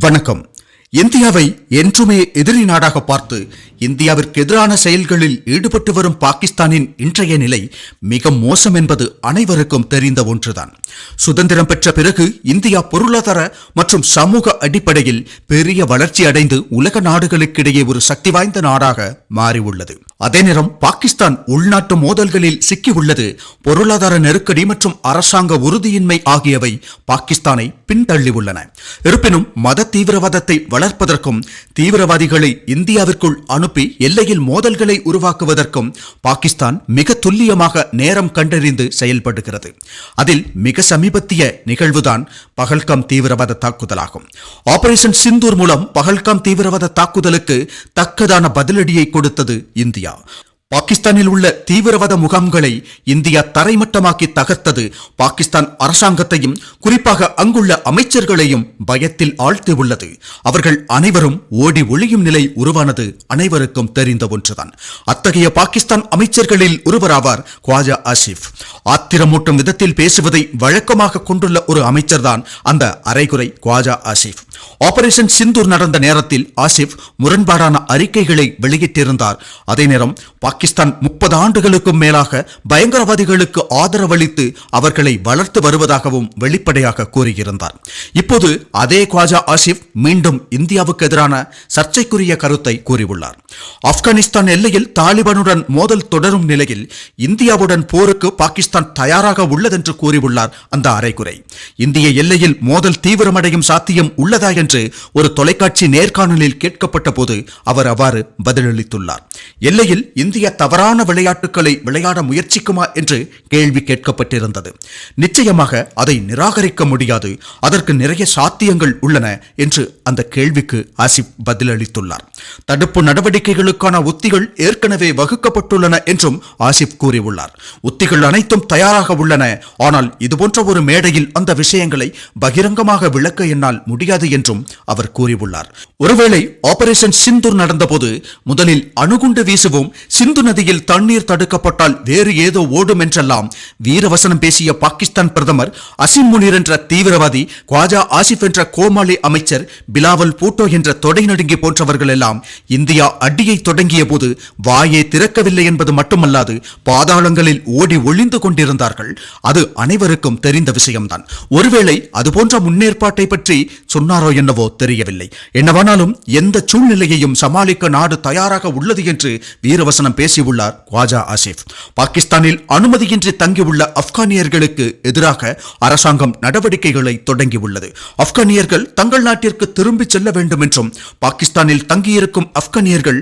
வணக்கம். இந்தியாவை என்றுமே எதிரி நாடாக பார்த்து இந்தியாவிற்கு எதிரான செயல்களில் ஈடுபட்டு வரும் பாகிஸ்தானின் இன்றைய நிலை மிக மோசம் என்பது அனைவருக்கும் தெரிந்த ஒன்றுதான். சுதந்திரம் பெற்ற பிறகு இந்தியா பொருளாதார மற்றும் சமூக அடிப்படையில் பெரிய வளர்ச்சி அடைந்து உலக நாடுகளுக்கிடையே ஒரு சக்தி வாய்ந்த நாடாக மாறியுள்ளது. அதே நேரம் பாகிஸ்தான் உள்நாட்டு மோதல்களில் சிக்கியுள்ளது. பொருளாதார நெருக்கடி மற்றும் அரசாங்க உறுதியின்மை ஆகியவை பாகிஸ்தானை பின்தள்ளியுள்ளன. இருப்பினும் மத தீவிரவாதத்தை வளர்ப்பதற்கும் தீவிரவாதிகளை இந்தியாவிற்குள் அனுப்பி எல்லையில் மோதல்களை உருவாக்குவதற்கும் பாகிஸ்தான் மிக துல்லியமாக நேரம் கண்டறிந்து செயல்படுகிறது. அதில் மிக சமீபத்திய நிகழ்வுதான் பகல்காம் தீவிரவாத தாக்குதலாகும். ஆபரேஷன் சிந்தூர் மூலம் பகல்காம் தீவிரவாத தாக்குதலுக்கு தக்கதான பதிலடியை கொடுத்தது இந்தியா. இந்தியா. பாகிஸ்தானில் உள்ள தீவிரவாத முகாம்களை இந்தியா தரைமட்டமாக்கி தகர்த்தது. பாகிஸ்தான் அரசாங்கத்தையும் குறிப்பாக அங்குள்ள அமைச்சர்களையும் பயத்தில் ஆழ்த்தியுள்ளது அவர்கள் அனைவரும் ஓடி ஒளியும் நிலை உருவானது அனைவருக்கும் தெரிந்த ஒன்றுதான். அத்தகைய பாகிஸ்தான் அமைச்சர்களில் ஒருவராவார் குவாஜா ஆசிப் ஆத்திரமூட்டும் விதத்தில் பேசுவதை வழக்கமாக கொண்டுள்ள ஒரு அமைச்சர்தான் அந்த அரைகுறை குவாஜா ஆசிப் ஆபரேஷன் சிந்தூர் நடந்த நேரத்தில் ஆசிப் முரண்பாடான அறிக்கைகளை வெளியிட்டிருந்தார். அதே நேரம் பாகிஸ்தான் முப்பது ஆண்டுகளுக்கும் மேலாக பயங்கரவாதிகளுக்கு ஆதரவளித்து அவர்களை வளர்த்து வருவதாகவும் வெளிப்படையாக கூறியிருந்தார். இப்போது அதே குவாஜா ஆசிப் மீண்டும் இந்தியாவுக்கு எதிரான சர்ச்சைக்குரிய கருத்தை கூறியுள்ளார். ஆப்கானிஸ்தான் எல்லையில் தாலிபானுடன் மோதல் தொடரும் நிலையில் இந்தியாவுடன் போருக்கு பாகிஸ்தான் தயாராக உள்ளதென்று கூறியுள்ளார் அந்த அரைகுறை. இந்திய எல்லையில் மோதல் தீவிரமடையும் சாத்தியம் உள்ளதா என்று ஒரு தொலைக்காட்சி நேர்காணலில் கேட்கப்பட்ட போது அவர் அவ்வாறு பதிலளித்துள்ளார். எல்லையில் இந்தியா தவறான விளையாட்டுகளை விளையாட முயற்சிக்குமா என்று கேள்வி கேட்கப்பட்டிருந்தது. நிச்சயமாக அதை நிராகரிக்க முடியாது. அதற்கு நிறைய சாத்தியங்கள் உள்ளன என்று அந்த கேள்விக்கு ஆசிப் பதிலளித்துள்ளார். தடுப்பு நடவடிக்கை நடவடிக்கைகளுக்கான உத்திகள் ஏற்கனவே வகுக்கப்பட்டுள்ளன என்றும் ஆசிப் கூறியுள்ளார். உத்திகள் அனைத்தும் தயாராக உள்ளன. ஆனால் இதுபோன்ற ஒரு மேடையில் அந்த விஷயங்களை பகிரங்கமாக விளக்க என்னால் முடியாது என்றும் அவர் கூறியுள்ளார். ஒருவேளை ஆபரேஷன் சிந்தூர் நடந்தபோது முதலில் அணுகுண்டு வீசுவோம் சிந்து நதியில் தண்ணீர் தடுக்கப்பட்டால் வேறு ஏதோ ஓடும் என்றெல்லாம் வீரவசனம் பேசிய பாகிஸ்தான் பிரதமர் அசிம் முனீர் என்ற தீவிரவாதி குவாஜா ஆசிப் என்ற கோமாளி அமைச்சர் பிலாவல் பூட்டோ என்ற தொடை நடுங்கி போன்றவர்கள் எல்லாம் இந்தியா அடியை தொடங்கிய போது வாயை திறக்கவில்லை என்பது மட்டுமல்லாது பாதாளங்களில் ஓடி ஒளிந்து கொண்டிருந்தார்கள். அது அனைவருக்கும் தெரிந்த விஷயம்தான். ஒருவேளை அதுபோன்ற முன்னேற்பாட்டை பற்றி சொன்னாரோ என்னவோ தெரியவில்லை. என்னவானாலும் எந்த சூழ்நிலையையும் சமாளிக்க நாடு தயாராக உள்ளது என்று வீரவசனம் பேசியுள்ளார் குவாஜா ஆசிப் பாகிஸ்தானில் அனுமதியின்றி தங்கியுள்ள ஆப்கானியர்களுக்கு எதிராக அரசாங்கம் நடவடிக்கைகளை தொடங்கியுள்ளது. ஆப்கானியர்கள் தங்கள் நாட்டிற்கு திரும்பிச் செல்ல வேண்டும் என்றும் பாகிஸ்தானில் தங்கியிருக்கும் ஆப்கானியர்கள்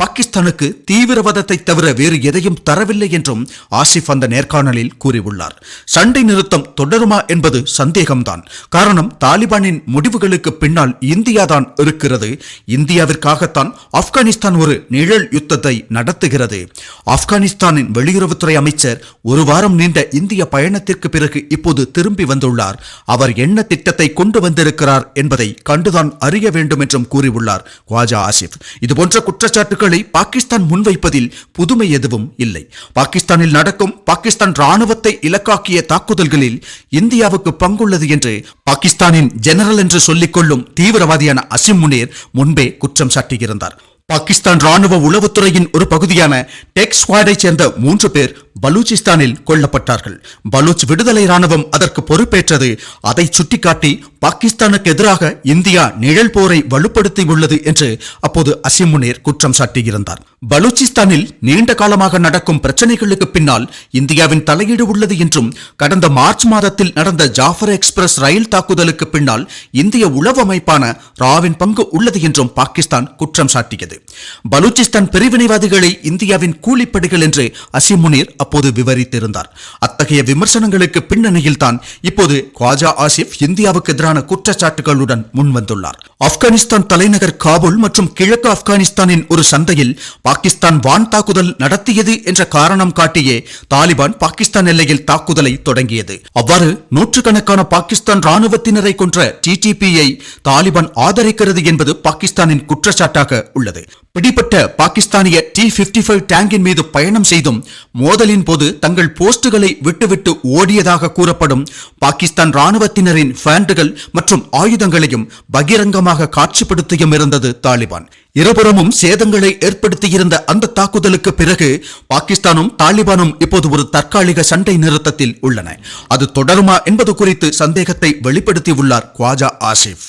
பாகிஸ்தானுக்கு தீவிரவாதத்தை தவிர வேறு எதையும் தரவில்லை என்றும் ஆசிப் அந்த நேர்காணலில் கூறியுள்ளார். சண்டை நிறுத்தம் தொடருமா என்பது சந்தேகம்தான். காரணம் தாலிபானின் முடிவுகளுக்கு பின்னால் இந்தியாதான் இருக்கிறது. இந்தியாவிற்காகத்தான் ஆப்கானிஸ்தான் ஒரு நிழல் யுத்தத்தை நடத்துகிறது. ஆப்கானிஸ்தானின் வெளியுறவுத்துறை அமைச்சர் ஒரு வாரம் நீண்ட இந்திய பயணத்திற்கு பிறகு இப்போது திரும்பி வந்துள்ளார். அவர் என்ன திட்டத்தை கொண்டு வந்திருக்கிறார் என்பதை கண்டுதான் அறிய வேண்டும் என்றும் கூறியுள்ளார் குவாஜா ஆசிப் இதுபோன்ற குற்றச்சாட்டு பாகிஸ்தான் முன்வைப்பதில் புதுமை எதுவும் இல்லை. பாகிஸ்தானில் நடக்கும் பாகிஸ்தான் ராணுவத்தை இலக்காக்கிய தாக்குதல்களில் இந்தியாவுக்கு பங்குள்ளது என்று பாகிஸ்தானின் ஜெனரல் என்று சொல்லிக்கொள்ளும் தீவிரவாதியான அசிம் முனேர் முன்பே குற்றம் சாட்டியிருந்தார். பாகிஸ்தான் ராணுவ உளவுத்துறையின் ஒரு பகுதியான டெக் ஸ்குவாடை சேர்ந்த மூன்று பேர் பலூச்சிஸ்தானில் கொல்லப்பட்டார்கள். பலூச் விடுதலை ராணுவம் அதற்கு பொறுப்பேற்றது. அதை சுட்டிக்காட்டி பாகிஸ்தானுக்கு எதிராக இந்தியா நிழல் போரை வலுப்படுத்தியுள்ளது என்று அப்போது அசிமுனேர் குற்றம் சாட்டியிருந்தார். பலூச்சிஸ்தானில் நீண்ட காலமாக நடக்கும் பிரச்சனைகளுக்கு பின்னால் இந்தியாவின் தலையீடு உள்ளது என்றும் கடந்த மார்ச் மாதத்தில் நடந்த ஜாஃபர் எக்ஸ்பிரஸ் ரயில் தாக்குதலுக்கு பின்னால் இந்திய உளவு அமைப்பான ராவின் பங்கு உள்ளது என்றும் பாகிஸ்தான் குற்றம் சாட்டியது. பலூச்சிஸ்தான் பிரிவினைவாதிகளை இந்தியாவின் கூலிப்படைகள் என்று அசிமுனீர் அப்போது விவரித்திருந்தார். அத்தகைய விமர்சனங்களுக்கு பின்னணியில் தான் இப்போது குவாஜா ஆசிப் இந்தியாவுக்கு எதிரான குற்றச்சாட்டுகளுடன் முன்வந்துள்ளார். ஆப்கானிஸ்தான் தலைநகர் காபூல் மற்றும் கிழக்கு ஆப்கானிஸ்தானின் ஒரு சந்தையில் பாகிஸ்தான் வான் தாக்குதல் நடத்தியது என்ற காரணம் காட்டியே தாலிபான் பாகிஸ்தான் எல்லையில் தாக்குதலை தொடங்கியது. அவ்வாறு நூற்றுக்கணக்கான பாகிஸ்தான் ராணுவத்தினரை கொன்ற டிடிபியை தாலிபான் ஆதரிக்கிறது என்பது பாகிஸ்தானின் குற்றச்சாட்டாக உள்ளது. பிடிப்பட்ட பாகிஸ்தானிய டி பிப்டி ஃபைவ் டேங்கின் மீது பயணம் செய்தும் மோதலின் போது தங்கள் போஸ்டுகளை விட்டுவிட்டு ஓடியதாக கூறப்படும் பாகிஸ்தான் ராணுவத்தினரின் ஃபேண்டுகள் மற்றும் ஆயுதங்களையும் பகிரங்கமாக காட்சிப்படுத்தியும் இருந்தது தாலிபான். இருபுறமும் சேதங்களை ஏற்படுத்தியிருந்த அந்த தாக்குதலுக்கு பிறகு பாகிஸ்தானும் தாலிபானும் இப்போது ஒரு தற்காலிக சண்டை நிறுத்தத்தில் உள்ளன. அது தொடருமா என்பது குறித்து சந்தேகத்தை வெளிப்படுத்தியுள்ளார் குவாஜா ஆசிப்